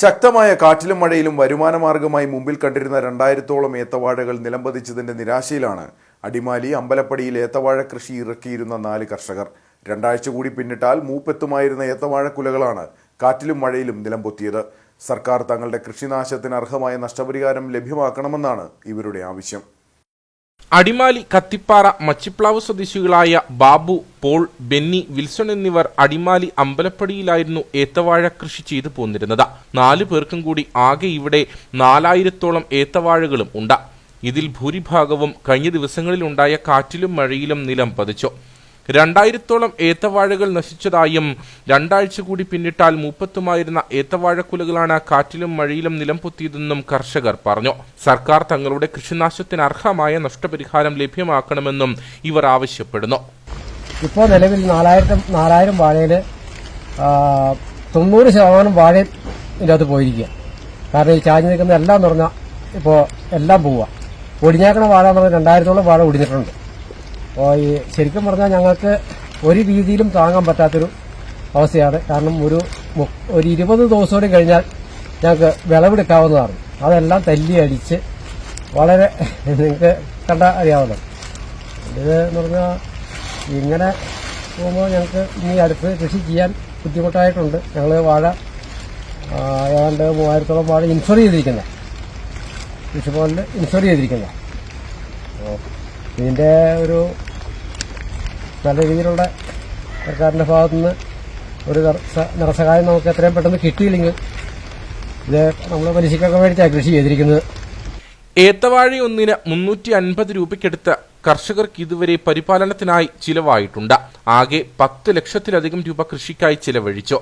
ശക്തമായ കാറ്റിലും മഴയിലും വരുമാനമാർഗമായി മുമ്പിൽ കണ്ടിരുന്ന രണ്ടായിരത്തോളം ഏത്തവാഴകൾ നിലംപതിച്ചതിന്റെ നിരാശയിലാണ്. അടിമാലി അമ്പലപ്പടിയിൽ ഏത്തവാഴ കൃഷി ഇറക്കിയിരുന്ന നാല് കർഷകർ. രണ്ടാഴ്ച കൂടി പിന്നിട്ടാൽ മൂപ്പെത്തുമായിരുന്ന ഏത്തവാഴക്കുലകളാണ് കാറ്റിലും മഴയിലും നിലംപൊത്തിയത്. സർക്കാർ തങ്ങളുടെ കൃഷിനാശത്തിന് അർഹമായ നഷ്ടപരിഹാരം ലഭ്യമാക്കണമെന്നാണ് ഇവരുടെ ആവശ്യം. അടിമാലി കത്തിപ്പാറ മച്ചിപ്ലാവ് സ്വദേശികളായ ബാബു പോൾ ബെന്നി വിൽസൺ എന്നിവർ അടിമാലി അമ്പലപ്പടിയിലായിരുന്നു ഏത്തവാഴ കൃഷി ചെയ്തു പോന്നിരുന്നത്. നാലു പേർക്കും കൂടി ആകെ ഇവിടെ നാലായിരത്തോളം ഏത്തവാഴകളും ഉണ്ട്. ഇതിൽ ഭൂരിഭാഗവും കഴിഞ്ഞ ദിവസങ്ങളിലുണ്ടായ കാറ്റിലും മഴയിലും നിലം പതിച്ചു. രണ്ടായിരത്തോളം ഏത്തവാഴകൾ നശിച്ചതായും രണ്ടാഴ്ച കൂടി പിന്നിട്ടാൽ മൂപ്പത്തുമായിരുന്ന ഏത്തവാഴക്കുലകളാണ് കാറ്റിലും മഴയിലും നിലംപൊത്തിയതെന്നും കർഷകർ പറഞ്ഞു. സർക്കാർ തങ്ങളുടെ കൃഷിനാശത്തിന് അർഹമായ നഷ്ടപരിഹാരം ലഭ്യമാക്കണമെന്നും ഇവർ ആവശ്യപ്പെടുന്നു. ഇപ്പോൾ നിലവിൽ നാലായിരത്തി നാലായിരം വാഴയിൽ തൊണ്ണൂറ് ശതമാനം വാഴ ഇതിനകത്ത് പോയിരിക്കുക. കാരണം ഈ ചാഞ്ഞ് നിൽക്കുന്ന എല്ലാം എന്ന് പറഞ്ഞാൽ ഇപ്പോൾ എല്ലാം പോവുക. ഒടിഞ്ഞേക്കണ വാഴ എന്ന് പറഞ്ഞാൽ രണ്ടായിരത്തോളം വാഴ ഒടിഞ്ഞിട്ടുണ്ട്. അപ്പോൾ ഈ ശരിക്കും പറഞ്ഞാൽ ഞങ്ങൾക്ക് ഒരു രീതിയിലും താങ്ങാൻ പറ്റാത്തൊരു അവസ്ഥയാണ്. കാരണം ഒരു ഒരു ഇരുപത് ദിവസം കഴിഞ്ഞാൽ ഞങ്ങൾക്ക് വിളവെടുക്കാവുന്നതാണ്. അതെല്ലാം തല്ലി അടിച്ച് വളരെ നിങ്ങൾക്ക് കണ്ട അറിയാവുന്നത് ഇത് എന്ന് പറഞ്ഞാൽ ഇങ്ങനെ പോകുമ്പോൾ ഞങ്ങൾക്ക് ഇനി അടുത്ത് കൃഷി ചെയ്യാൻ ബുദ്ധിമുട്ടായിട്ടുണ്ട്. ഞങ്ങൾ വാഴ ഏതാണ്ട് മൂവായിരത്തോളം വാഴ ഇൻഷുർ ചെയ്തിരിക്കുന്ന. കൃഷിഭവനിൽ ഇൻഷുർ ചെയ്തിരിക്കുന്ന. അപ്പോൾ ഇതിന്റെ ഒരു നല്ല രീതിയിലുള്ള സർക്കാരിന്റെ ഭാഗത്തുനിന്ന് ഒരു നിറ- നിറസഹായം നമുക്ക് എത്രയും പെട്ടെന്ന് കിട്ടിയില്ലെങ്കിൽ ഇത് നമ്മൾ പലിശക്കൊക്കെ മേടിച്ചാണ് കൃഷി ചെയ്തിരിക്കുന്നത്. ഏത്തവാഴി ഒന്നിന് മുന്നൂറ്റി അൻപത് രൂപയ്ക്കെടുത്ത് കർഷകർക്ക് ഇതുവരെ പരിപാലനത്തിനായി ചിലവായിട്ടുണ്ട്. ആകെ പത്ത് ലക്ഷത്തിലധികം രൂപ കൃഷിക്കായി ചിലവഴിച്ചു.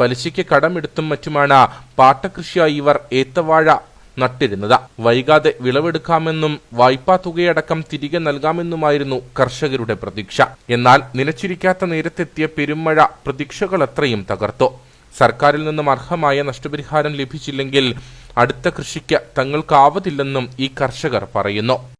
പലിശയ്ക്ക് കടമെടുത്തും മറ്റുമാണ് പാട്ടകൃഷിയായി ഇവർ ഏത്തവാഴ നട്ടിരുന്നത്. വൈകാതെ വിളവെടുക്കാമെന്നും വായ്പാ തുകയടക്കം തിരികെ നൽകാമെന്നുമായിരുന്നു കർഷകരുടെ പ്രതീക്ഷ. എന്നാൽ നിലച്ചിരിക്കാത്ത നേരത്തെത്തിയ പെരുമഴ പ്രതീക്ഷകളത്രയും തകർത്തു. സർക്കാരിൽ നിന്നും അർഹമായ നഷ്ടപരിഹാരം ലഭിച്ചില്ലെങ്കിൽ അടുത്ത കൃഷിക്ക് തങ്ങൾക്കാവതില്ലെന്നും ഈ കർഷകർ പറയുന്നു.